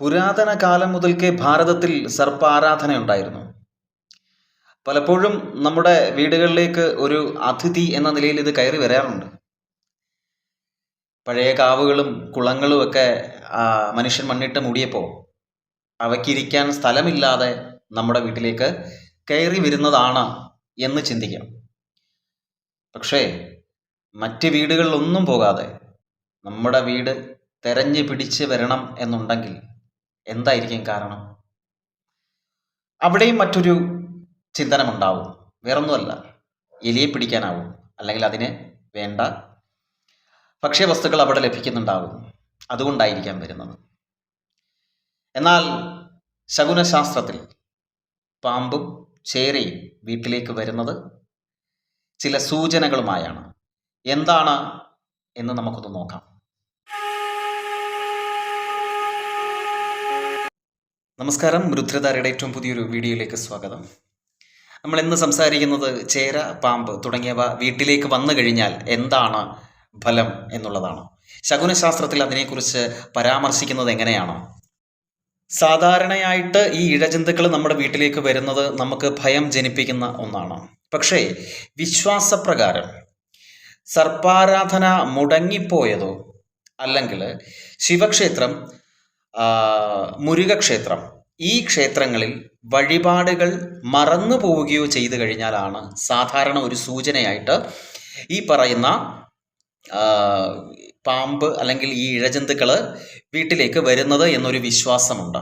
പുരാതന കാലം മുതൽക്കേ ഭാരതത്തിൽ സർപ്പാരാധന ഉണ്ടായിരുന്നു പലപ്പോഴും നമ്മുടെ വീടുകളിലേക്ക് ഒരു അതിഥി എന്ന നിലയിൽ ഇത് കയറി വരാറുണ്ട്. പഴയ കാവുകളും കുളങ്ങളും ഒക്കെ മനുഷ്യൻ മണ്ണിട്ട് മൂടിയപ്പോൾ അവയ്ക്കിരിക്കാൻ സ്ഥലമില്ലാതെ നമ്മുടെ വീട്ടിലേക്ക് കയറി വരുന്നതാണ് എന്ന് ചിന്തിക്കാം. പക്ഷേ മറ്റ് വീടുകളിലൊന്നും പോകാതെ നമ്മുടെ വീട് തെരഞ്ഞു പിടിച്ച് വരണം എന്നുണ്ടെങ്കിൽ എന്തായിരിക്കും കാരണം? അവിടെയും മറ്റൊരു ചിന്തനമുണ്ടാവും. വേറൊന്നുമല്ല. എലിയെ പിടിക്കാനാവും. അല്ലെങ്കിൽ അതിന് വേണ്ട. ഭക്ഷ്യവസ്തുക്കൾ അവിടെ ലഭിക്കുന്നുണ്ടാവും. അതുകൊണ്ടായിരിക്കാം വരുന്നത്. എന്നാൽ ശകുനശാസ്ത്രത്തിൽ പാമ്പും ചേരയും വീട്ടിലേക്ക് വരുന്നത് ചില സൂചനകളുമായാണ്. എന്താണ് എന്ന് നമുക്കൊന്ന് നോക്കാം. നമസ്കാരം. രുദ്രധാരയുടെ ഏറ്റവും പുതിയൊരു വീഡിയോയിലേക്ക് സ്വാഗതം. നമ്മൾ ഇന്ന് സംസാരിക്കുന്നത് ചേര പാമ്പ് തുടങ്ങിയവ വീട്ടിലേക്ക് വന്നു കഴിഞ്ഞാൽ എന്താണ് ഫലം എന്നുള്ളതാണ്. ശകുനശാസ്ത്രത്തിൽ അതിനെക്കുറിച്ച് പരാമർശിക്കുന്നത് എങ്ങനെയാണ്? സാധാരണയായിട്ട് ഈ ഇഴജന്തുക്കൾ നമ്മുടെ വീട്ടിലേക്ക് വരുന്നത് നമുക്ക് ഭയം ജനിപ്പിക്കുന്ന ഒന്നാണ്. പക്ഷേ വിശ്വാസപ്രകാരം സർപ്പാരാധന മുടങ്ങിപ്പോയതോ അല്ലെങ്കിൽ ശിവക്ഷേത്രം മുരുകക്ഷേത്രം. ഈ ക്ഷേത്രങ്ങളിൽ വഴിപാടുകൾ മറന്നു പോവുകയോ ചെയ്തു കഴിഞ്ഞാലാണ് സാധാരണ ഒരു സൂചനയായിട്ട് ഈ പറയുന്ന പാമ്പ് അല്ലെങ്കിൽ ഈ ഇഴജന്തുക്കൾ വീട്ടിലേക്ക് വരുന്നത് എന്നൊരു വിശ്വാസമുണ്ട്.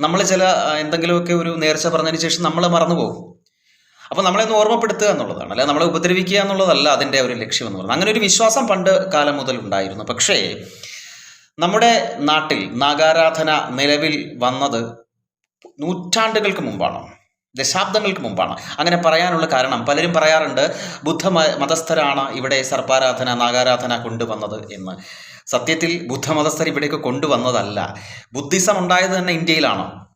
നമ്മൾ ചില എന്തെങ്കിലുമൊക്കെ ഒരു നേർച്ച പറഞ്ഞതിന് ശേഷം നമ്മൾ മറന്നു പോകും. അപ്പോൾ നമ്മളെ ഒന്ന് ഓർമ്മപ്പെടുത്തുക എന്നുള്ളതാണ് അല്ലെ? നമ്മളെ ഉപദ്രവിക്കുക എന്നുള്ളതല്ല അതിന്റെ ഒരു ലക്ഷ്യമെന്ന് പറയുന്നത്. അങ്ങനെ ഒരു വിശ്വാസം പണ്ട് കാലം മുതൽ ഉണ്ടായിരുന്നു. പക്ഷേ നമ്മുടെ നാട്ടിൽ നാഗാരാധന നിലവിൽ വന്നത് നൂറ്റാണ്ടുകൾക്ക് മുമ്പാണ് ദശാബ്ദങ്ങൾക്ക് മുമ്പാണ്. അങ്ങനെ പറയാനുള്ള കാരണം പലരും പറയാറുണ്ട് ബുദ്ധ മതസ്ഥരാണ് ഇവിടെ സർപ്പാരാധന നാഗാരാധന കൊണ്ടുവന്നത് എന്ന്. സത്യത്തിൽ ബുദ്ധമതസ്ഥർ ഇവിടേക്ക് കൊണ്ടുവന്നതല്ല. ബുദ്ധിസം ഉണ്ടായത് തന്നെ ഇന്ത്യയിലാണ്.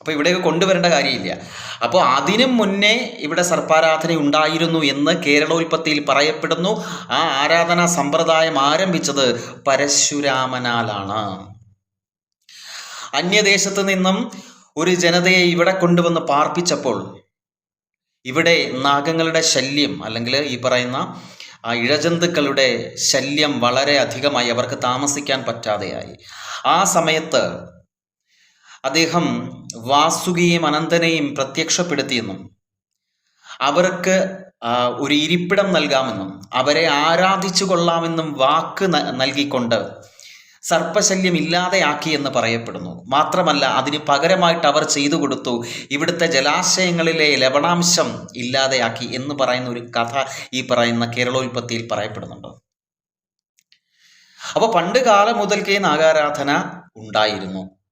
അപ്പോൾ ഇവിടേക്ക് കൊണ്ടുവരേണ്ട കാര്യമില്ല. അപ്പോൾ അതിനു മുന്നേ ഇവിടെ സർപ്പാരാധന ഉണ്ടായിരുന്നു എന്ന് കേരളോൽപ്പത്തിയിൽ പറയപ്പെടുന്നു. ആ ആരാധനാ സമ്പ്രദായം ആരംഭിച്ചത് പരശുരാമനാലാണ്. അന്യദേശത്ത് നിന്നും ഒരു ജനതയെ ഇവിടെ കൊണ്ടുവന്ന് പാർപ്പിച്ചപ്പോൾ ഇവിടെ നാഗങ്ങളുടെ ശല്യം അല്ലെങ്കിൽ ഈ പറയുന്ന ആ ഇഴജന്തുക്കളുടെ ശല്യം വളരെ അധികമായി അവർക്ക് താമസിക്കാൻ പറ്റാതെയായി. ആ സമയത്ത് അദ്ദേഹം വാസുകിയും അനന്തനെയും പ്രത്യക്ഷപ്പെടുത്തിയെന്നും അവർക്ക് ഒരു ഇരിപ്പിടം നൽകാമെന്നും അവരെ ആരാധിച്ചു കൊള്ളാമെന്നും വാക്ക് നൽകിക്കൊണ്ട് സർപ്പശല്യം ഇല്ലാതെയാക്കി എന്ന് പറയപ്പെടുന്നു. മാത്രമല്ല അതിന് പകരമായിട്ട് അവർ ചെയ്തു കൊടുത്തു ഇവിടുത്തെ ജലാശയങ്ങളിലെ ലവണാംശം ഇല്ലാതെയാക്കി എന്ന് പറയുന്ന ഒരു കഥ ഈ പറയുന്ന കേരളോൽപ്പത്തിയിൽ പറയപ്പെടുന്നുണ്ട്. അപ്പോൾ പണ്ട് കാലം മുതൽക്കേ നാഗാരാധന ഉണ്ടായിരുന്നു.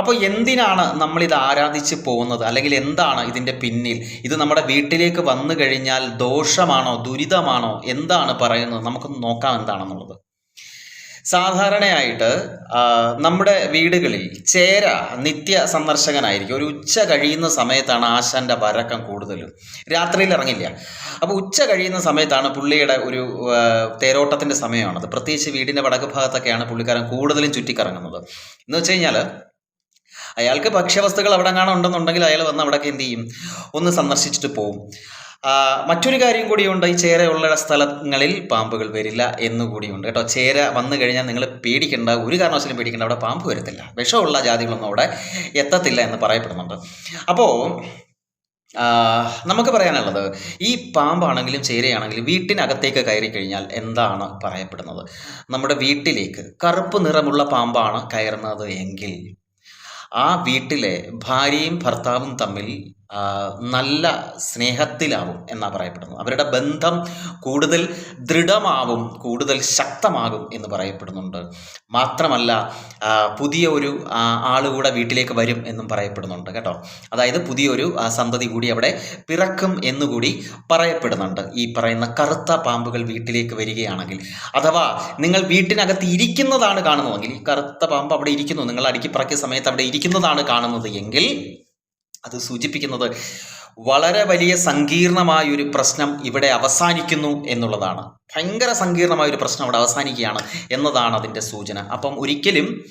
അപ്പോൾ എന്തിനാണ് നമ്മൾ ഇത് ആരാധിച്ച് പോകുന്നത്? അല്ലെങ്കിൽ എന്താണ് ഇതിന്റെ പിന്നിൽ? ഇത് നമ്മുടെ വീട്ടിലേക്ക് വന്നു കഴിഞ്ഞാൽ ദോഷമാണോ ദുരിതമാണോ? എന്താണ് പറയുന്നത്? നമുക്കൊന്ന് നോക്കാം എന്താണെന്നുള്ളത്. സാധാരണയായിട്ട് നമ്മുടെ വീടുകളിൽ ചേര നിത്യ സന്ദർശകനായിരിക്കും. ഒരു ഉച്ച കഴിയുന്ന സമയത്താണ് ആശാന്റെ വരക്കം കൂടുതലും രാത്രിയിൽ ഇറങ്ങില്ല. അപ്പോൾ ഉച്ച കഴിയുന്ന സമയത്താണ് പുള്ളിയുടെ ഒരു തേരോട്ടത്തിന്റെ സമയമാണത്. പ്രത്യേകിച്ച് വീടിന്റെ വടക്ക് ഭാഗത്തൊക്കെയാണ് പുള്ളിക്കാരൻ കൂടുതലും ചുറ്റിക്കറങ്ങുന്നത്. എന്ന് വെച്ച് കഴിഞ്ഞാൽ അയാൾക്ക് ഭക്ഷ്യവസ്തുക്കൾ അവിടെ കാണാൻ ഉണ്ടെന്നുണ്ടെങ്കിൽ അയാൾ വന്ന് അവിടെയൊക്കെ എന്ത് ചെയ്യും? ഒന്ന് സന്ദർശിച്ചിട്ട് പോവും. മറ്റൊരു കാര്യം കൂടിയുണ്ട്. ഈ ചേരയുള്ള സ്ഥലങ്ങളിൽ പാമ്പുകൾ വരില്ല എന്നുകൂടിയുണ്ട് കേട്ടോ ചേര വന്നു കഴിഞ്ഞാൽ നിങ്ങൾ പേടിക്കേണ്ട. ഒരു കാരണവശാലും പേടിക്കേണ്ട. അവിടെ പാമ്പ് വരത്തില്ല. വിഷമുള്ള ജാതികളൊന്നും അവിടെ എത്തത്തില്ല എന്ന് പറയപ്പെടുന്നുണ്ട്. അപ്പോൾ നമുക്ക് പറയാനുള്ളത് ഈ പാമ്പാണെങ്കിലും ചേരയാണെങ്കിലും വീട്ടിനകത്തേക്ക് കയറി കഴിഞ്ഞാൽ എന്താണ് പറയപ്പെടുന്നത്? നമ്മുടെ വീട്ടിലേക്ക് കറുപ്പ് നിറമുള്ള പാമ്പാണ് കയറുന്നത് എങ്കിൽ ആ വീട്ടിലെ ഭാര്യയും ഭർത്താവും തമ്മിൽ നല്ല സ്നേഹത്തിലാവും എന്നാണ് പറയപ്പെടുന്നത്. അവരുടെ ബന്ധം കൂടുതൽ ദൃഢമാവും കൂടുതൽ ശക്തമാകും എന്ന് പറയപ്പെടുന്നുണ്ട്. മാത്രമല്ല പുതിയ ഒരു ആളുകൂടെ വീട്ടിലേക്ക് വരും എന്നും പറയപ്പെടുന്നുണ്ട് കേട്ടോ. അതായത് പുതിയൊരു സന്തതി കൂടി അവിടെ പിറക്കും എന്നുകൂടി പറയപ്പെടുന്നുണ്ട്. ഈ പറയുന്ന കറുത്ത പാമ്പുകൾ വീട്ടിലേക്ക് വരികയാണെങ്കിൽ അഥവാ നിങ്ങൾ വീട്ടിനകത്ത് ഇരിക്കുന്നതാണ് കാണുന്നതെങ്കിൽ ഈ കറുത്ത പാമ്പ് അവിടെ ഇരിക്കുന്നു നിങ്ങൾ അടുക്കി പറക്കിയ സമയത്ത് അവിടെ ഇരിക്കുന്നതാണ് കാണുന്നത് എങ്കിൽ അത് സൂചിപ്പിക്കുന്നത് വളരെ വലിയ സങ്കീർണമായ ഒരു പ്രശ്നം ഇവിടെ അവസാനിക്കുന്നു എന്നുള്ളതാണ്. ഭയങ്കര സങ്കീർണമായ ഒരു പ്രശ്നം അവിടെ അവസാനിക്കുകയാണ് എന്നതാണ് അതിന്റെ സൂചന. അപ്പം ഒരിക്കലും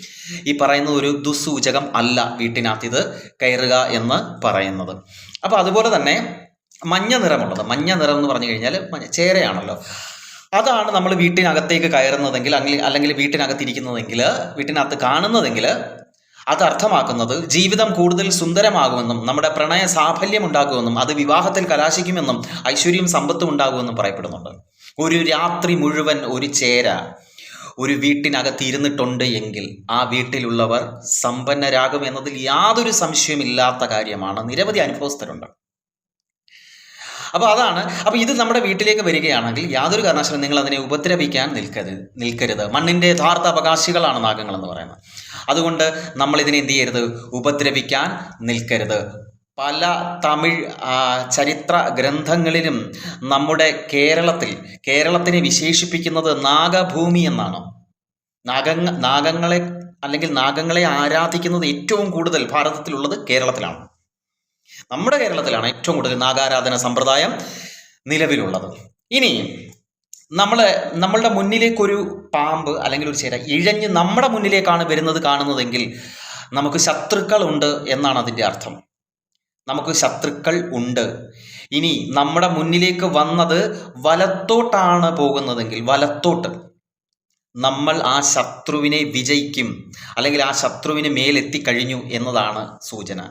ഈ പറയുന്ന ഒരു ദുസ്സൂചകം അല്ല വീട്ടിനകത്ത് ഇത് കയറുക എന്ന് പറയുന്നത്. അപ്പോൾ അതുപോലെ തന്നെ മഞ്ഞ നിറമുള്ളത് മഞ്ഞ നിറം എന്ന് പറഞ്ഞു കഴിഞ്ഞാൽ ചേരയാണല്ലോ. അതാണ് നമ്മൾ വീട്ടിനകത്തേക്ക് കയറുന്നതെങ്കിൽ അല്ലെങ്കിൽ വീട്ടിനകത്തിരിക്കുന്നതെങ്കിൽ വീട്ടിനകത്ത് കാണുന്നതെങ്കിൽ അത് അർത്ഥമാക്കുന്നത് ജീവിതം കൂടുതൽ സുന്ദരമാകുമെന്നും നമ്മുടെ പ്രണയ സാഫല്യം ഉണ്ടാകുമെന്നും അത് വിവാഹത്തിൽ കലാശിക്കുമെന്നും ഐശ്വര്യം സമ്പത്തും ഉണ്ടാകുമെന്നും പറയപ്പെടുന്നുണ്ട്. ഒരു രാത്രി മുഴുവൻ ഒരു ചേര ഒരു വീട്ടിനകത്ത് ഇരുന്നിട്ടുണ്ട് എങ്കിൽ ആ വീട്ടിലുള്ളവർ സമ്പന്നരാകും എന്നതിൽ യാതൊരു സംശയമില്ലാത്ത കാര്യമാണ്. നിരവധി അനുഭവസ്ഥരുണ്ട്. അപ്പോൾ അതാണ്. അപ്പോൾ ഇത് നമ്മുടെ വീട്ടിലേക്ക് വരികയാണെങ്കിൽ യാതൊരു കാരണവശാലും നിങ്ങൾ അതിനെ ഉപദ്രവിക്കാൻ നിൽക്കരുത്. നിൽക്കരുത്. മണ്ണിന്റെ യഥാർത്ഥ അവകാശികളാണ് നാഗങ്ങൾ എന്ന് പറയുന്നത്. അതുകൊണ്ട് നമ്മൾ ഇതിനെ എന്ത് ചെയ്യരുത്? ഉപദ്രവിക്കാൻ നിൽക്കരുത്. പല തമിഴ് ചരിത്ര ഗ്രന്ഥങ്ങളിലും നമ്മുടെ കേരളത്തിൽ കേരളത്തിനെ വിശേഷിപ്പിക്കുന്നത് നാഗഭൂമി എന്നാണ്. നാഗങ്ങ നാഗങ്ങളെ അല്ലെങ്കിൽ നാഗങ്ങളെ ആരാധിക്കുന്നത് ഏറ്റവും കൂടുതൽ ഭാരതത്തിലുള്ളത് കേരളത്തിലാണ്. നമ്മുടെ കേരളത്തിലാണ് ഏറ്റവും കൂടുതൽ നാഗാരാധന സമ്പ്രദായം നിലവിലുള്ളത്. ഇനി നമ്മൾ നമ്മളുടെ മുന്നിലേക്കൊരു പാമ്പ് അല്ലെങ്കിൽ ഒരു ചേര ഇഴഞ്ഞ് നമ്മുടെ മുന്നിലേക്കാണ് വരുന്നത് കാണുന്നതെങ്കിൽ നമുക്ക് ശത്രുക്കൾ ഉണ്ട് എന്നാണ് അതിന്റെ അർത്ഥം. നമുക്ക് ശത്രുക്കൾ ഉണ്ട്. ഇനി നമ്മുടെ മുന്നിലേക്ക് വന്നത് വലത്തോട്ടാണ് പോകുന്നതെങ്കിൽ വലത്തോട്ട് നമ്മൾ ആ ശത്രുവിനെ വിജയിക്കും അല്ലെങ്കിൽ ആ ശത്രുവിന് മേലെത്തിക്കഴിഞ്ഞു എന്നതാണ് സൂചന.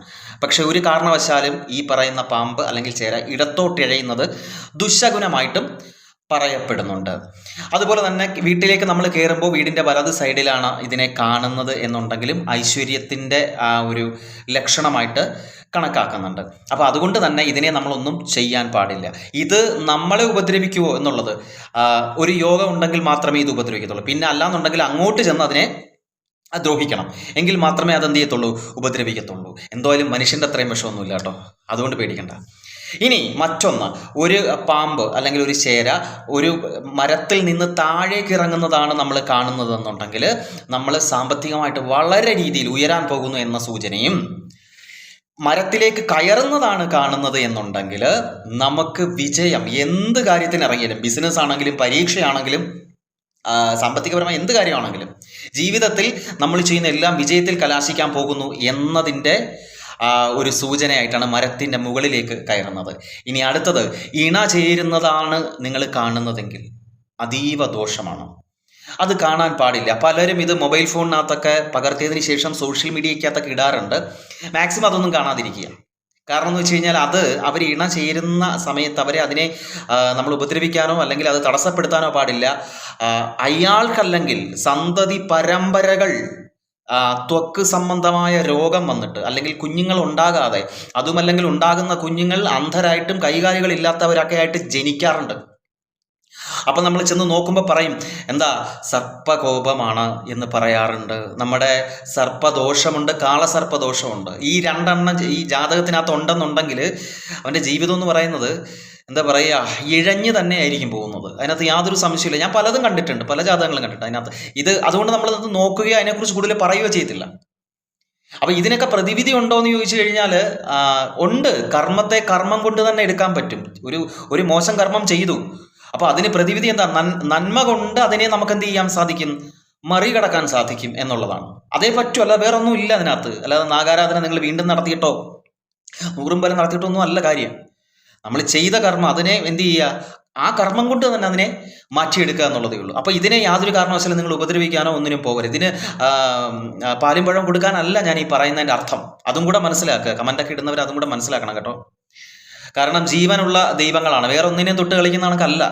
പക്ഷെ ഒരു കാരണവശാലും ഈ പറയുന്ന പാമ്പ് അല്ലെങ്കിൽ ചേര ഇടത്തോട്ട് ഇഴയുന്നത് ദുശകുനമായിട്ടും പറയപ്പെടുന്നുണ്ട്. അതുപോലെ തന്നെ വീട്ടിലേക്ക് നമ്മൾ കയറുമ്പോൾ വീടിന്റെ വലത് സൈഡിലാണ് ഇതിനെ കാണുന്നത് എന്നുണ്ടെങ്കിലും ഐശ്വര്യത്തിന്റെ ആ ഒരു ലക്ഷണമായിട്ട് കണക്കാക്കുന്നുണ്ട്. അപ്പോൾ അതുകൊണ്ട് തന്നെ ഇതിനെ നമ്മളൊന്നും ചെയ്യാൻ പാടില്ല. ഇത് നമ്മളെ ഉപദ്രവിക്കുമോ എന്നുള്ളത് ഒരു യോഗം ഉണ്ടെങ്കിൽ മാത്രമേ ഇത് ഉപദ്രവിക്കത്തുള്ളൂ. പിന്നെ അല്ലാന്നുണ്ടെങ്കിൽ അങ്ങോട്ട് ചെന്ന് അതിനെ ദ്രോഹിക്കണം. എങ്കിൽ മാത്രമേ അതെന്ത് ചെയ്യത്തുള്ളൂ? ഉപദ്രവിക്കത്തുള്ളൂ. എന്തായാലും മനുഷ്യന്റെ അത്രയും വിഷമൊന്നുമില്ല കേട്ടോ. അതുകൊണ്ട് പേടിക്കണ്ട. ഇനി മറ്റൊന്ന് ഒരു പാമ്പ് അല്ലെങ്കിൽ ഒരു ചേര ഒരു മരത്തിൽ നിന്ന് താഴേക്ക് ഇറങ്ങുന്നതാണ് നമ്മൾ കാണുന്നതെന്നുണ്ടെങ്കിൽ നമ്മൾ സാമ്പത്തികമായിട്ട് വളരെ രീതിയിൽ ഉയരാൻ പോകുന്നു എന്ന സൂചനയും മരത്തിലേക്ക് കയറുന്നതാണ് കാണുന്നത് എന്നുണ്ടെങ്കിൽ നമുക്ക് വിജയം എന്ത് കാര്യത്തിന് ഇറങ്ങിയാലും ബിസിനസ് ആണെങ്കിലും പരീക്ഷയാണെങ്കിലും സാമ്പത്തികപരമായ എന്ത് കാര്യമാണെങ്കിലും ജീവിതത്തിൽ നമ്മൾ ചെയ്യുന്ന എല്ലാം വിജയത്തിൽ കലാശിക്കാൻ പോകുന്നു എന്നതിന്റെ ഒരു സൂചനയായിട്ടാണ് മരത്തിന്റെ മുകളിലേക്ക് കയറുന്നത്. ഇനി അടുത്തത് ഇണ ചേരുന്നതാണ് നിങ്ങൾ കാണുന്നതെങ്കിൽ അതീവ ദോഷമാണ്. അത് കാണാൻ പാടില്ല. പലരും ഇത് മൊബൈൽ ഫോണിനകത്തൊക്കെ പകർത്തിയതിന് ശേഷം സോഷ്യൽ മീഡിയക്കകത്തൊക്കെ ഇടാറുണ്ട്. മാക്സിമം അതൊന്നും കാണാതിരിക്കുക. കാരണം എന്ന് വെച്ച് കഴിഞ്ഞാൽ അത് അവർ ഇണ ചേരുന്ന സമയത്ത് അവരെ അതിനെ നമ്മൾ ഉപദ്രവിക്കാനോ അല്ലെങ്കിൽ അത് തടസ്സപ്പെടുത്താനോ പാടില്ല. അയാൾക്കല്ലെങ്കിൽ സന്തതി പരമ്പരകൾ ത്വക്ക് സംബന്ധമായ രോഗം വന്നിട്ട് അല്ലെങ്കിൽ കുഞ്ഞുങ്ങൾ ഉണ്ടാകാതെ അതുമല്ലെങ്കിൽ ഉണ്ടാകുന്ന കുഞ്ഞുങ്ങൾ അന്ധരായിട്ടും കൈകാലികൾ ഇല്ലാത്തവരൊക്കെ ആയിട്ട് ജനിക്കാറുണ്ട്. അപ്പം നമ്മൾ ചെന്ന് നോക്കുമ്പോൾ പറയും എന്താ സർപ്പകോപമാണ് എന്ന് പറയാറുണ്ട്. നമ്മുടെ സർപ്പദോഷമുണ്ട് കാളസർപ്പദോഷമുണ്ട്. ഈ രണ്ടെണ്ണം ഈ ജാതകത്തിനകത്ത് ഉണ്ടെന്നുണ്ടെങ്കിൽ അവന്റെ ജീവിതം എന്ന് പറയുന്നത് എന്താ പറയുക ഇഴഞ്ഞ് തന്നെ ആയിരിക്കും പോകുന്നത്. അതിനകത്ത് യാതൊരു സംശയമില്ല ഞാൻ പലതും കണ്ടിട്ടുണ്ട്. പല ജാതകങ്ങളും കണ്ടിട്ടുണ്ട്. അതിനകത്ത് ഇത് അതുകൊണ്ട് നമ്മൾ നമ്മളത് നോക്കുകയോ അതിനെക്കുറിച്ച് കൂടുതൽ പറയുകയോ ചെയ്യത്തില്ല. അപ്പൊ ഇതിനൊക്കെ പ്രതിവിധി ഉണ്ടോ എന്ന് ചോദിച്ചു കഴിഞ്ഞാൽ ഉണ്ട്. കർമ്മത്തെ കർമ്മം കൊണ്ട് തന്നെ എടുക്കാൻ പറ്റും. ഒരു ഒരു മോശം കർമ്മം ചെയ്തു. അപ്പൊ അതിന് പ്രതിവിധി എന്താ? നന്മ കൊണ്ട് അതിനെ നമുക്ക് എന്ത് ചെയ്യാൻ സാധിക്കും? മറികടക്കാൻ സാധിക്കും എന്നുള്ളതാണ്. അതേ പറ്റൂ. അല്ല വേറെ ഒന്നും ഇല്ല അതിനകത്ത്. അല്ലാതെ നാഗാരാധന നിങ്ങൾ വീണ്ടും നടത്തിയിട്ടോ? നൂറും പോലെ നടത്തിയിട്ടോ ഒന്നും അല്ല കാര്യം. നമ്മൾ ചെയ്ത കർമ്മം അതിനെ എന്ത് ചെയ്യുക? ആ കർമ്മം കൊണ്ട് തന്നെ അതിനെ മാറ്റിയെടുക്കുക എന്നുള്ളതേ ഉള്ളൂ. അപ്പോൾ ഇതിനെ യാതൊരു കാരണവശാലും നിങ്ങൾ ഉപദ്രവിക്കാനോ ഒന്നിനും പോകരുത്. ഇതിന് പാലും പഴം കൊടുക്കാനല്ല ഞാൻ ഈ പറയുന്നതിന്റെ അർത്ഥം. അതും കൂടെ മനസ്സിലാക്കുക. കമന്റൊക്കെ ഇടുന്നവർ അതും കൂടെ മനസ്സിലാക്കണം കേട്ടോ. കാരണം ജീവനുള്ള ദൈവങ്ങളാണ്. വേറെ ഒന്നിനെയും തൊട്ട് കളിക്കുന്ന കണക്കല്ല.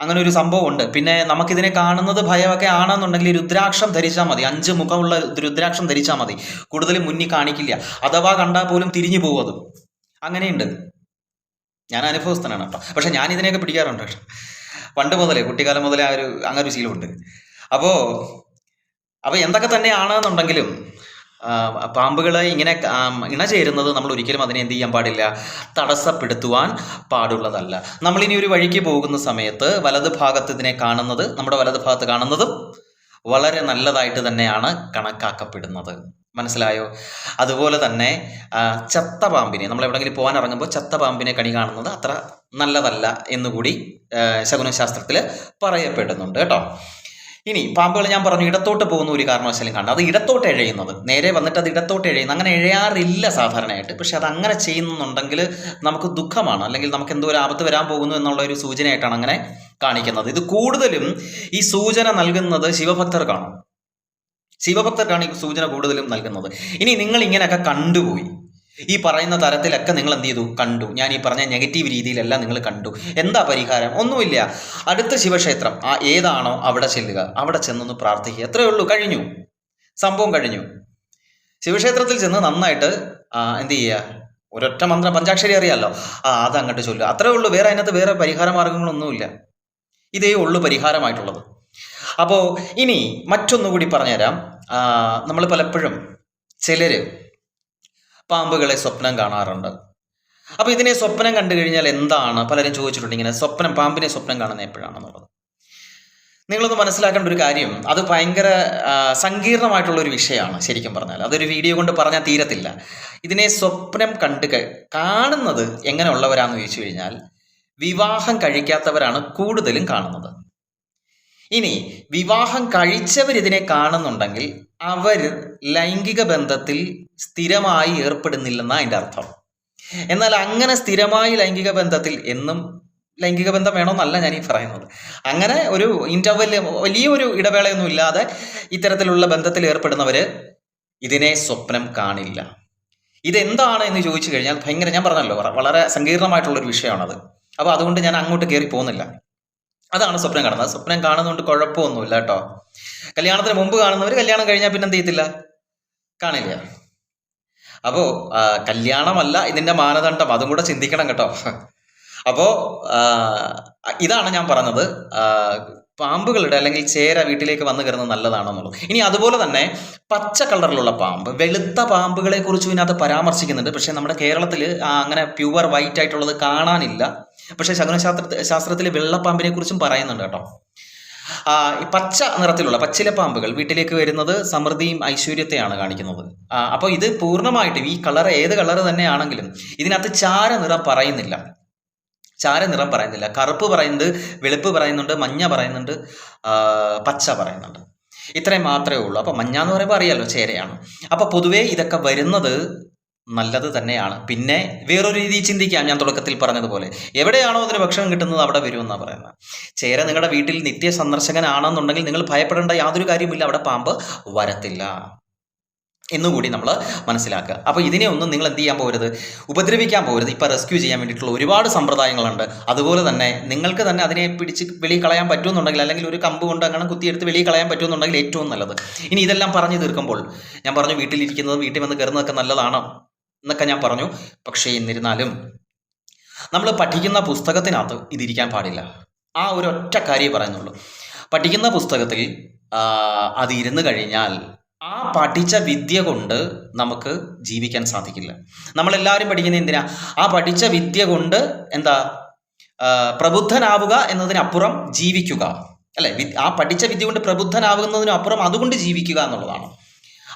അങ്ങനെ ഒരു സംഭവം ഉണ്ട്. പിന്നെ നമുക്കിതിനെ കാണുന്നത് ഭയമൊക്കെ ആണെന്നുണ്ടെങ്കിൽ രുദ്രാക്ഷം ധരിച്ചാൽ മതി. അഞ്ച് മുഖമുള്ള രുദ്രാക്ഷം ധരിച്ചാൽ മതി. കൂടുതലും മുന്നിൽ കാണിക്കില്ല. അഥവാ കണ്ടാൽ പോലും തിരിഞ്ഞു പോകും അങ്ങനെയുണ്ട്. ഞാൻ അനുഭവസ്ഥനാണ് കേട്ടോ പക്ഷെ ഞാൻ ഇതിനെയൊക്കെ പിടിക്കാറുണ്ട്. പണ്ട് മുതലേ കുട്ടിക്കാലം മുതലേ ആ ഒരു അങ്ങനെ ഒരു ശീലമുണ്ട് അപ്പോൾ അപ്പോൾ എന്തൊക്കെ തന്നെയാണെന്നുണ്ടെങ്കിലും പാമ്പുകളെ ഇങ്ങനെ ഇണ ചേരുന്നത് നമ്മൾ ഒരിക്കലും അതിനെ എന്ത് ചെയ്യാൻ പാടില്ല. തടസ്സപ്പെടുത്തുവാൻ പാടുള്ളതല്ല. നമ്മളിനി ഒരു വഴിക്ക് പോകുന്ന സമയത്ത് വലത് ഭാഗത്ത് ഇതിനെ കാണുന്നത് നമ്മുടെ വലത് ഭാഗത്ത് കാണുന്നതും വളരെ നല്ലതായിട്ട് തന്നെയാണ് കണക്കാക്കപ്പെടുന്നത്. മനസ്സിലായോ? അതുപോലെ തന്നെ ചത്ത പാമ്പിനെ നമ്മൾ എവിടെയെങ്കിലും പോകാൻ ഇറങ്ങുമ്പോൾ ചത്ത പാമ്പിനെ കണി കാണുന്നത് അത്ര നല്ലതല്ല എന്നുകൂടി ശകുനശാസ്ത്രത്തിൽ പറയപ്പെടുന്നുണ്ട് കേട്ടോ. ഇനി പാമ്പുകൾ ഞാൻ പറഞ്ഞു ഇടത്തോട്ട് പോകുന്ന ഒരു കാരണവശാലും കാണും അത് ഇടത്തോട്ട് എഴയുന്നത് നേരെ വന്നിട്ട് അത് ഇടത്തോട്ട് എഴയുന്നത് അങ്ങനെ എഴയാറില്ല സാധാരണയായിട്ട്. പക്ഷെ അത് അങ്ങനെ ചെയ്യുന്നുണ്ടെങ്കിൽ നമുക്ക് ദുഃഖമാണ്. അല്ലെങ്കിൽ നമുക്ക് എന്തോ ഒരു ആപത്ത് വരാൻ പോകുന്നു എന്നുള്ള ഒരു സൂചനയായിട്ടാണ് അങ്ങനെ കാണിക്കുന്നത്. ഇത് കൂടുതലും ഈ സൂചന നൽകുന്നത് ശിവഭക്തർക്കാണ് ശിവഭക്തർക്കാണ് ഈ സൂചന കൂടുതലും നൽകുന്നത്. ഇനി നിങ്ങൾ ഇങ്ങനെയൊക്കെ കണ്ടുപോയി. ഈ പറയുന്ന തരത്തിലൊക്കെ നിങ്ങൾ എന്ത് ചെയ്തു? കണ്ടു. ഞാൻ ഈ പറഞ്ഞ നെഗറ്റീവ് രീതിയിലെല്ലാം നിങ്ങൾ കണ്ടു. എന്താ പരിഹാരം? ഒന്നുമില്ല. അടുത്ത ശിവക്ഷേത്രം. ആ ഏതാണോ അവിടെ ചെല്ലുക. അവിടെ ചെന്നൊന്ന് പ്രാർത്ഥിക്കുക. എത്രയേ ഉള്ളൂ? കഴിഞ്ഞു. സംഭവം കഴിഞ്ഞു. ശിവക്ഷേത്രത്തിൽ ചെന്ന് നന്നായിട്ട് എന്ത് ചെയ്യുക? ഒരൊറ്റ മന്ത്രം പഞ്ചാക്ഷരി അറിയാമല്ലോ ആ അത് അങ്ങോട്ട് ചൊല്ലുക. അത്രേ ഉള്ളൂ. വേറെ അതിനകത്ത് വേറെ പരിഹാര മാർഗങ്ങളൊന്നുമില്ല. ഇതേ ഉള്ളൂ പരിഹാരമായിട്ടുള്ളത്. അപ്പോൾ ഇനി മറ്റൊന്നുകൂടി പറഞ്ഞുതരാം. നമ്മൾ പലപ്പോഴും ചിലര് പാമ്പുകളെ സ്വപ്നം കാണാറുണ്ട്. അപ്പോൾ ഇതിനെ സ്വപ്നം കണ്ടു കഴിഞ്ഞാൽ എന്താണ്? പലരും ചോദിച്ചിട്ടുണ്ട് ഇങ്ങനെ സ്വപ്നം പാമ്പിനെ സ്വപ്നം കാണുന്നത് എപ്പോഴാണെന്നുള്ളത്. നിങ്ങളൊന്ന് മനസ്സിലാക്കേണ്ട ഒരു കാര്യം അത് ഭയങ്കര സങ്കീർണമായിട്ടുള്ള ഒരു വിഷയമാണ് ശരിക്കും പറഞ്ഞാൽ. അതൊരു വീഡിയോ കൊണ്ട് പറഞ്ഞാൽ തീരത്തില്ല. ഇതിനെ സ്വപ്നം കണ്ട് കാണുന്നത് എങ്ങനെയുള്ളവരാന്ന് ചോദിച്ചു കഴിഞ്ഞാൽ വിവാഹം കഴിക്കാത്തവരാണ് കൂടുതലും കാണുന്നത്. ഇനി വിവാഹം കഴിച്ചവർ ഇതിനെ കാണുന്നുണ്ടെങ്കിൽ അവർ ലൈംഗിക ബന്ധത്തിൽ സ്ഥിരമായി ഏർപ്പെടുന്നില്ലെന്നാണ് അതിന്റെ അർത്ഥം. എന്നാൽ അങ്ങനെ സ്ഥിരമായി ലൈംഗിക ബന്ധത്തിൽ എന്നും ലൈംഗിക ബന്ധം വേണമെന്നല്ല ഞാൻ ഈ പറയുന്നത്. അങ്ങനെ ഒരു ഇന്റർവെൽ വലിയൊരു ഇടവേളയൊന്നും ഇല്ലാതെ ഇത്തരത്തിലുള്ള ബന്ധത്തിൽ ഏർപ്പെടുന്നവർ ഇതിനെ സ്വപ്നം കാണില്ല. ഇതെന്താണ് എന്ന് ചോദിച്ചു കഴിഞ്ഞാൽ ഭയങ്കര ഞാൻ പറഞ്ഞല്ലോ വളരെ സങ്കീർണമായിട്ടുള്ളൊരു വിഷയമാണത്. അപ്പോൾ അതുകൊണ്ട് ഞാൻ അങ്ങോട്ട് കയറി പോകുന്നില്ല. അതാണ് സ്വപ്നം കാണുന്നത്. സ്വപ്നം കാണുന്നതുകൊണ്ട് കുഴപ്പമൊന്നുമില്ല കേട്ടോ. കല്യാണത്തിന് മുമ്പ് കാണുന്നവർ കല്യാണം കഴിഞ്ഞാൽ പിന്നെ എന്ത് ചെയ്യത്തില്ല? കാണില്ല. അപ്പോ കല്യാണമല്ല ഇതിന്റെ മാനദണ്ഡം. അതും കൂടെ ചിന്തിക്കണം കേട്ടോ. അപ്പോ ഇതാണ് ഞാൻ പറഞ്ഞത്. പാമ്പുകളുടെ അല്ലെങ്കിൽ ചേര വീട്ടിലേക്ക് വന്നു കയറുന്നത് നല്ലതാണെന്നുള്ളത്. ഇനി അതുപോലെ തന്നെ പച്ച കളറിലുള്ള പാമ്പ് വെളുത്ത പാമ്പുകളെ കുറിച്ചും ഇതിനകത്ത് പരാമർശിക്കുന്നുണ്ട്. പക്ഷേ നമ്മുടെ കേരളത്തിൽ അങ്ങനെ പ്യുവർ വൈറ്റ് ആയിട്ടുള്ളത് കാണാനില്ല. പക്ഷേ ശകുനശാസ്ത്ര ശാസ്ത്രത്തിൽ വെള്ളപ്പാമ്പിനെ കുറിച്ചും പറയുന്നുണ്ട് കേട്ടോ. പച്ച നിറത്തിലുള്ള പച്ചില പാമ്പുകൾ വീട്ടിലേക്ക് വരുന്നത് സമൃദ്ധിയും ഐശ്വര്യത്തെയാണ് കാണിക്കുന്നത്. അപ്പോൾ ഇത് പൂർണമായിട്ടും ഈ കളർ ഏത് കളർ തന്നെയാണെങ്കിലും ഇതിനകത്ത് ചാര നിറം പറയുന്നില്ല. ചാര നിറം പറയുന്നില്ല. കറുപ്പ് പറയുന്നുണ്ട് വെളുപ്പ് പറയുന്നുണ്ട് മഞ്ഞ പറയുന്നുണ്ട് പച്ച പറയുന്നുണ്ട്. ഇത്രയും മാത്രമേ ഉള്ളൂ. അപ്പോൾ മഞ്ഞ എന്ന് പറയുമ്പോൾ അറിയാലോ ചേരയാണ്. അപ്പോൾ പൊതുവേ ഇതൊക്കെ വരുന്നത് നല്ലത് തന്നെയാണ്. പിന്നെ വേറൊരു രീതിയിൽ ചിന്തിക്കാം ഞാൻ തുടക്കത്തിൽ പറഞ്ഞതുപോലെ. എവിടെയാണോ അതിന് ഭക്ഷണം കിട്ടുന്നത് അവിടെ വരുമെന്നാണ് പറയുന്നത്. ചേര നിങ്ങളുടെ വീട്ടിൽ നിത്യ സന്ദർശകനാണെന്നുണ്ടെങ്കിൽ നിങ്ങൾ ഭയപ്പെടേണ്ട യാതൊരു കാര്യമില്ല അവിടെ പാമ്പ് വരത്തില്ല. എന്നുകൂടി നമ്മൾ മനസ്സിലാക്കുക. അപ്പോൾ ഇതിനെ ഒന്നും നിങ്ങൾ എന്ത് ചെയ്യാൻ പോകരുത് ഉപദ്രവിക്കാൻ പോകരുത് ഇപ്പോൾ റെസ്ക്യൂ ചെയ്യാൻ വേണ്ടിയിട്ടുള്ള ഒരുപാട് സമ്പ്രദായങ്ങളുണ്ട്. അതുപോലെ തന്നെ നിങ്ങൾക്ക് തന്നെ അതിനെ പിടിച്ച് വെളിയിൽ കളയാൻ പറ്റുമെന്നുണ്ടെങ്കിൽ അല്ലെങ്കിൽ ഒരു കമ്പ് കൊണ്ട് അങ്ങനെ കുത്തിയെടുത്ത് വെളിയിൽ കളയാൻ പറ്റുമെന്നുണ്ടെങ്കിൽ ഏറ്റവും നല്ലത്. ഇനി ഇതെല്ലാം പറഞ്ഞു തീർക്കുമ്പോൾ ഞാൻ പറഞ്ഞു വീട്ടിലിരിക്കുന്നത് വീട്ടിൽ വന്ന് കയറുന്നതൊക്കെ നല്ലതാണ്. എന്നൊക്കെ ഞാൻ പറഞ്ഞു. പക്ഷേ എന്നിരുന്നാലും നമ്മൾ പഠിക്കുന്ന പുസ്തകത്തിനകത്ത് ഇതിരിക്കാൻ പാടില്ല. ആ ഒരു ഒറ്റ കാര്യമേ പറയുന്നുള്ളൂ. പഠിക്കുന്ന പുസ്തകത്തിൽ അത് ഇരുന്ന് കഴിഞ്ഞാൽ ആ പഠിച്ച വിദ്യ കൊണ്ട് നമുക്ക് ജീവിക്കാൻ സാധിക്കില്ല. നമ്മളെല്ലാവരും പഠിക്കുന്ന എന്തിനാ? ആ പഠിച്ച വിദ്യ കൊണ്ട് എന്താ? പ്രബുദ്ധനാവുക എന്നതിനപ്പുറം ജീവിക്കുക. അല്ലെ? ആ പഠിച്ച വിദ്യ കൊണ്ട് പ്രബുദ്ധനാവുന്നതിനപ്പുറം അതുകൊണ്ട് ജീവിക്കുക എന്നുള്ളതാണ്.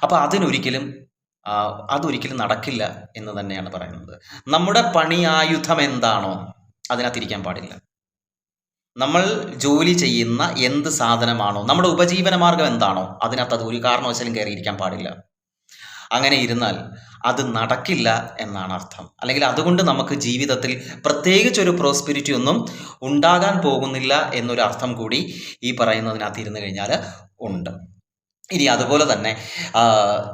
അപ്പോൾ അതിനൊരിക്കലും അതൊരിക്കലും നടക്കില്ല എന്ന് തന്നെയാണ് പറയുന്നത്. നമ്മുടെ പണിയായുധം എന്താണോ അതിനകത്തിരിക്കാൻ പാടില്ല. നമ്മൾ ജോലി ചെയ്യുന്ന എന്ത് സാധനമാണോ നമ്മുടെ ഉപജീവന മാർഗം എന്താണോ അതിനകത്ത് അത് ഒരു കാരണവശാലും കയറിയിരിക്കാൻ പാടില്ല. അങ്ങനെ ഇരുന്നാൽ അത് നടക്കില്ല എന്നാണ് അർത്ഥം. അല്ലെങ്കിൽ അതുകൊണ്ട് നമുക്ക് ജീവിതത്തിൽ പ്രത്യേകിച്ച് ഒരു പ്രോസ്പിരിറ്റി ഒന്നും ഉണ്ടാകാൻ പോകുന്നില്ല എന്നൊരു അർത്ഥം കൂടി ഈ പറയുന്നതിനകത്ത് ഇരുന്ന് കഴിഞ്ഞാൽ ഉണ്ട്. ഇനി അതുപോലെ തന്നെ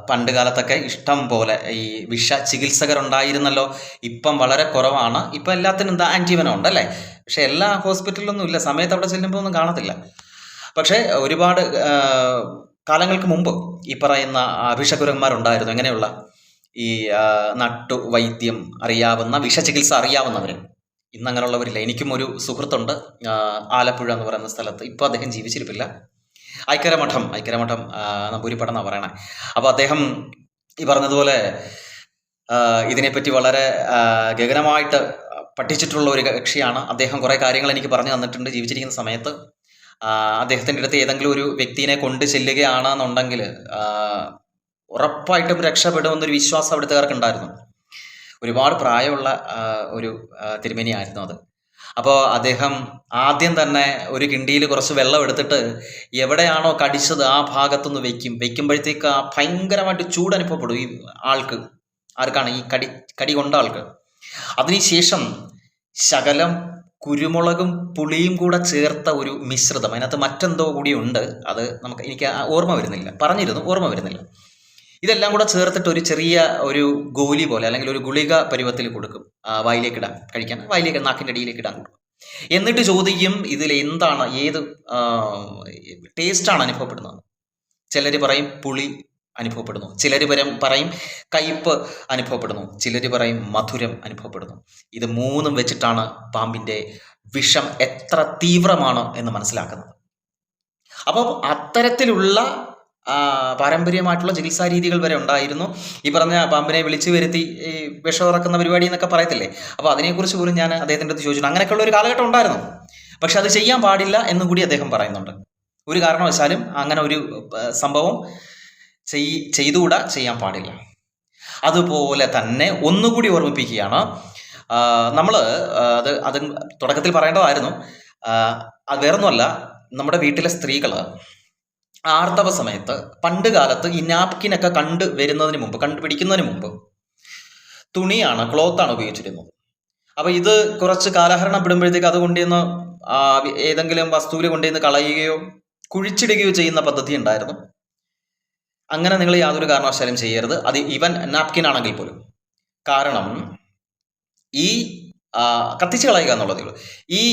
പണ്ട് കാലത്തൊക്കെ ഇഷ്ടം പോലെ ഈ വിഷ ചികിത്സകർ ഉണ്ടായിരുന്നല്ലോ ഇപ്പം വളരെ കുറവാണ്. ഇപ്പം എല്ലാത്തിനും എന്താ ആന്റിവനം ഉണ്ട് അല്ലേ? പക്ഷെ എല്ലാ ഹോസ്പിറ്റലിലൊന്നും ഇല്ല. സമയത്ത് അവിടെ ചെല്ലുമ്പോൾ ഒന്നും കാണത്തില്ല. പക്ഷേ ഒരുപാട് കാലങ്ങൾക്ക് മുമ്പ് ഈ പറയുന്ന അഭിഷകുരന്മാരുണ്ടായിരുന്നു എങ്ങനെയുള്ള? ഈ നട്ടു വൈദ്യം അറിയാവുന്ന വിഷചികിത്സ അറിയാവുന്നവർ ഇന്നങ്ങനെയുള്ളവരില്ല. എനിക്കും ഒരു സുഹൃത്തുണ്ട് ആലപ്പുഴ എന്ന് പറയുന്ന സ്ഥലത്ത്. ഇപ്പോൾ അദ്ദേഹം ജീവിച്ചിരിപ്പില്ല. ഐക്കരമഠം ഐക്കരമഠം നമ്പൂരിപ്പടം എന്നാണ് പറയണേ. അപ്പോൾ അദ്ദേഹം ഈ പറഞ്ഞതുപോലെ ഇതിനെപ്പറ്റി വളരെ ഗഗനമായിട്ട് പഠിച്ചിട്ടുള്ള ഒരു കക്ഷിയാണ്. അദ്ദേഹം കുറേ കാര്യങ്ങൾ എനിക്ക് പറഞ്ഞു തന്നിട്ടുണ്ട്. ജീവിച്ചിരിക്കുന്ന സമയത്ത് അദ്ദേഹത്തിന്റെ അടുത്ത് ഏതെങ്കിലും ഒരു വ്യക്തിനെ കൊണ്ട് ചെല്ലുകയാണെന്നുണ്ടെങ്കിൽ ഉറപ്പായിട്ടും രക്ഷപ്പെടുമെന്നൊരു വിശ്വാസം അവിടുത്തുകാർക്ക് ഉണ്ടായിരുന്നു ഒരുപാട് പ്രായമുള്ള ഒരു തിരുമേനിയായിരുന്നു അത്. അപ്പോൾ അദ്ദേഹം ആദ്യം തന്നെ ഒരു കിണ്ടിയിൽ കുറച്ച് വെള്ളം എടുത്തിട്ട് എവിടെയാണോ കടിച്ചത് ആ ഭാഗത്തുനിന്ന് വെക്കും. വെക്കുമ്പോഴത്തേക്ക് ആ ഭയങ്കരമായിട്ട് ചൂട് അനുഭവപ്പെടും ഈ ആൾക്ക് ആർക്കാണ് ഈ കടി കടി കൊണ്ട ആൾക്ക്. അതിനുശേഷം ശകലം കുരുമുളകും പുളിയും കൂടെ ചേർത്ത ഒരു മിശ്രിതം അതിനകത്ത് മറ്റെന്തോ കൂടി ഉണ്ട്. അത് നമുക്ക് എനിക്ക് ഓർമ്മ വരുന്നില്ല. പറഞ്ഞിരുന്നു ഓർമ്മ വരുന്നില്ല. ഇതെല്ലാം കൂടെ ചേർത്തിട്ട് ഒരു ചെറിയ ഒരു ഗോലി പോലെ അല്ലെങ്കിൽ ഒരു ഗുളിക പരുവത്തിൽ കൊടുക്കും. വായിലേക്ക് ഇടാൻ കഴിക്കാൻ. വായിലേക്ക് നാക്കിന്റെ അടിയിലേക്ക് ഇടാൻ കൊടുക്കും. എന്നിട്ട് ചോദിക്കും ഇതിൽ എന്താണ് ഏത് ടേസ്റ്റാണ് അനുഭവപ്പെടുന്നത്? ചിലർ പറയും പുളി അനുഭവപ്പെടുന്നു. ചിലർ പറയും പറയും കയ്പ് അനുഭവപ്പെടുന്നു. ചിലർ പറയും മധുരം അനുഭവപ്പെടുന്നു. ഇത് മൂന്നും വെച്ചിട്ടാണ് പാമ്പിന്റെ വിഷം എത്ര തീവ്രമാണ് എന്ന് മനസ്സിലാക്കുന്നത്. അപ്പം അത്തരത്തിലുള്ള പാരമ്പര്യമായിട്ടുള്ള ചികിത്സാ രീതികൾ വരെ ഉണ്ടായിരുന്നു. ഈ പറഞ്ഞ പാമ്പിനെ വിളിച്ചു വരുത്തി ഈ വിഷം ഇറക്കുന്ന പരിപാടി എന്നൊക്കെ പറയത്തില്ലേ? അപ്പോൾ അതിനെക്കുറിച്ച് പോലും ഞാൻ അദ്ദേഹത്തിന്റെ അടുത്ത് ചോദിച്ചു അങ്ങനെയൊക്കെയുള്ള ഒരു കാലഘട്ടം ഉണ്ടായിരുന്നു. പക്ഷെ അത് ചെയ്യാൻ പാടില്ല എന്നും കൂടി അദ്ദേഹം പറയുന്നുണ്ട്. ഒരു കാരണവശാലും അങ്ങനെ ഒരു സംഭവം ചെയ് ചെയ്തുകൂടാ ചെയ്യാൻ പാടില്ല. അതുപോലെ തന്നെ ഒന്നുകൂടി ഓർമ്മിപ്പിക്കുകയാണ് നമ്മൾ അത് അത് തുടക്കത്തിൽ പറയേണ്ടതായിരുന്നു. അത് വേറൊന്നുമല്ല നമ്മുടെ വീട്ടിലെ സ്ത്രീകൾ ആർത്തവ സമയത്ത് പണ്ട് കാലത്ത് ഈ നാപ്കിനൊക്കെ കണ്ട് വരുന്നതിന് മുമ്പ് കണ്ടുപിടിക്കുന്നതിന് മുമ്പ് തുണിയാണ് ക്ലോത്താണ് ഉപയോഗിച്ചിരുന്നത്. അപ്പോൾ ഇത് കുറച്ച് കാലഹരണം പെടുമ്പോഴത്തേക്ക് അത് കൊണ്ടുവന്ന് ഏതെങ്കിലും വസ്തുവിൽ കൊണ്ടുവന്ന് കളയുകയോ കുഴിച്ചിടുകയോ ചെയ്യുന്ന പദ്ധതി ഉണ്ടായിരുന്നു. അങ്ങനെ നിങ്ങൾ യാതൊരു കാരണവശാലും ചെയ്യരുത്. അത് ഈവൻ നാപ്കിൻ ആണെങ്കിൽ പോലും. കാരണം ഈ കത്തിച്ച് കളയുക എന്നുള്ളതേ ഉള്ളൂ. ഈ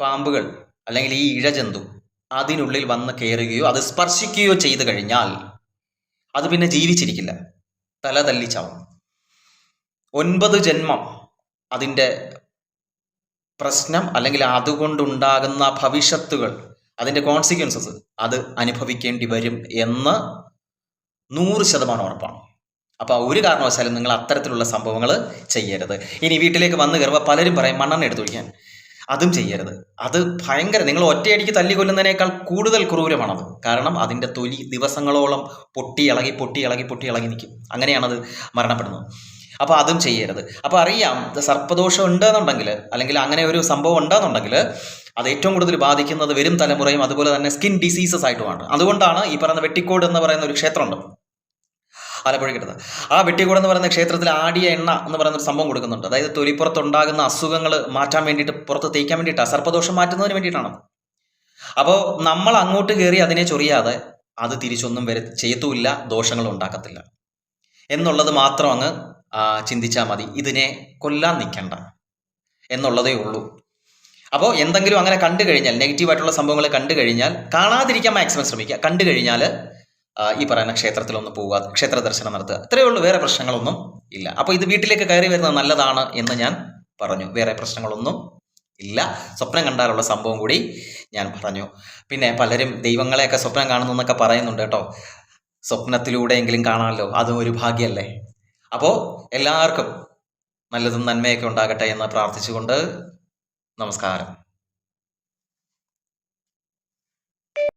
പാമ്പുകൾ അല്ലെങ്കിൽ ഈ ഇഴജന്തു അതിനുള്ളിൽ വന്ന് കയറുകയോ അത് സ്പർശിക്കുകയോ ചെയ്തു കഴിഞ്ഞാൽ അത് പിന്നെ ജീവിച്ചിരിക്കില്ല. തല തല്ലിച്ചാവും ഒൻപത് ജന്മം അതിന്റെ പ്രശ്നം അല്ലെങ്കിൽ അതുകൊണ്ടുണ്ടാകുന്ന ഭവിഷ്യത്തുകൾ അതിന്റെ കോൺസിക്വൻസസ് അത് അനുഭവിക്കേണ്ടി വരും എന്ന് നൂറ് ശതമാനം ഉറപ്പാണ്. അപ്പോൾ ഒരു കാരണവശാലും നിങ്ങൾ അത്തരത്തിലുള്ള സംഭവങ്ങൾ ചെയ്യരുത്. ഇനി വീട്ടിലേക്ക് വന്നു കയറുമ്പോൾ പലരും പറയും മണ്ണെണ്ണ എടുത്തു ഒഴിക്കാൻ. അതും ചെയ്യരുത്. അത് ഭയങ്കര നിങ്ങൾ ഒറ്റയടിക്ക് തല്ലിക്കൊല്ലുന്നതിനേക്കാൾ കൂടുതൽ ക്രൂരമാണത്. കാരണം അതിന്റെ തൊലി ദിവസങ്ങളോളം പൊട്ടി ഇളകി പൊട്ടി ഇളകി പൊട്ടി ഇളകി നിൽക്കും. അങ്ങനെയാണത് മരണപ്പെടുന്നത്. അപ്പോൾ അതും ചെയ്യരുത്. അപ്പോൾ അറിയാം സർപ്പദോഷം ഉണ്ടെന്നുണ്ടെങ്കിൽ അല്ലെങ്കിൽ അങ്ങനെ ഒരു സംഭവം ഉണ്ടെന്നുണ്ടെങ്കിൽ അത് ഏറ്റവും കൂടുതൽ ബാധിക്കുന്നത് വരും തലമുറയും അതുപോലെ തന്നെ സ്കിൻ ഡിസീസസ് ആയിട്ടുമാണ്. അതുകൊണ്ടാണ് ഈ പറയുന്ന വെട്ടിക്കോട് എന്ന് പറയുന്ന ഒരു ക്ഷേത്രമുണ്ട്. ആലപ്പുഴയ്ക്കടുത്ത് ആ വെട്ടിക്കൂടം എന്ന് പറയുന്ന ക്ഷേത്രത്തിൽ ആടിയ എണ്ണ എന്ന് പറയുന്ന ഒരു സംഭവം കൊടുക്കുന്നുണ്ട്. അതായത് തൊലിപ്പുറത്ത് ഉണ്ടാകുന്ന അസുഖങ്ങൾ മാറ്റാൻ വേണ്ടിയിട്ട് പുറത്ത് തേക്കാൻ വേണ്ടിയിട്ട് സർപ്പദോഷം മാറ്റുന്നതിന് വേണ്ടിയിട്ടാണ് അപ്പോൾ നമ്മൾ അങ്ങോട്ട് കയറി അതിനെ ചൊറിയാതെ അത് തിരിച്ചൊന്നും വരെ ചെയ്യത്തുമില്ല ദോഷങ്ങൾ ഉണ്ടാക്കത്തില്ല. എന്നുള്ളത് മാത്രം അങ്ങ് ചിന്തിച്ചാൽ മതി. ഇതിനെ കൊല്ലാൻ നിൽക്കണ്ട. എന്നുള്ളതേ ഉള്ളൂ. അപ്പോൾ എന്തെങ്കിലും അങ്ങനെ കണ്ടു കഴിഞ്ഞാൽ നെഗറ്റീവായിട്ടുള്ള സംഭവങ്ങൾ കണ്ടു കഴിഞ്ഞാൽ കാണാതിരിക്കാൻ മാക്സിമം ശ്രമിക്കുക. കണ്ടു കഴിഞ്ഞാൽ ഈ പറയുന്ന ക്ഷേത്രത്തിലൊന്ന് പോവുക ക്ഷേത്ര ദർശനം നടത്തുക. ഇത്രയേ ഉള്ളൂ. വേറെ പ്രശ്നങ്ങളൊന്നും ഇല്ല. അപ്പോൾ ഇത് വീട്ടിലേക്ക് കയറി വരുന്നത് നല്ലതാണ് എന്ന് ഞാൻ പറഞ്ഞു. വേറെ പ്രശ്നങ്ങളൊന്നും ഇല്ല. സ്വപ്നം കണ്ടാലുള്ള സംഭവം കൂടി ഞാൻ പറഞ്ഞു. പിന്നെ പലരും ദൈവങ്ങളെയൊക്കെ സ്വപ്നം കാണുന്നു എന്നൊക്കെ പറയുന്നുണ്ട് കേട്ടോ. സ്വപ്നത്തിലൂടെയെങ്കിലും കാണാമല്ലോ. അതും ഒരു ഭാഗ്യമല്ലേ? അപ്പോൾ എല്ലാവർക്കും നല്ലതും നന്മയൊക്കെ ഉണ്ടാകട്ടെ എന്ന് പ്രാർത്ഥിച്ചുകൊണ്ട് നമസ്കാരം.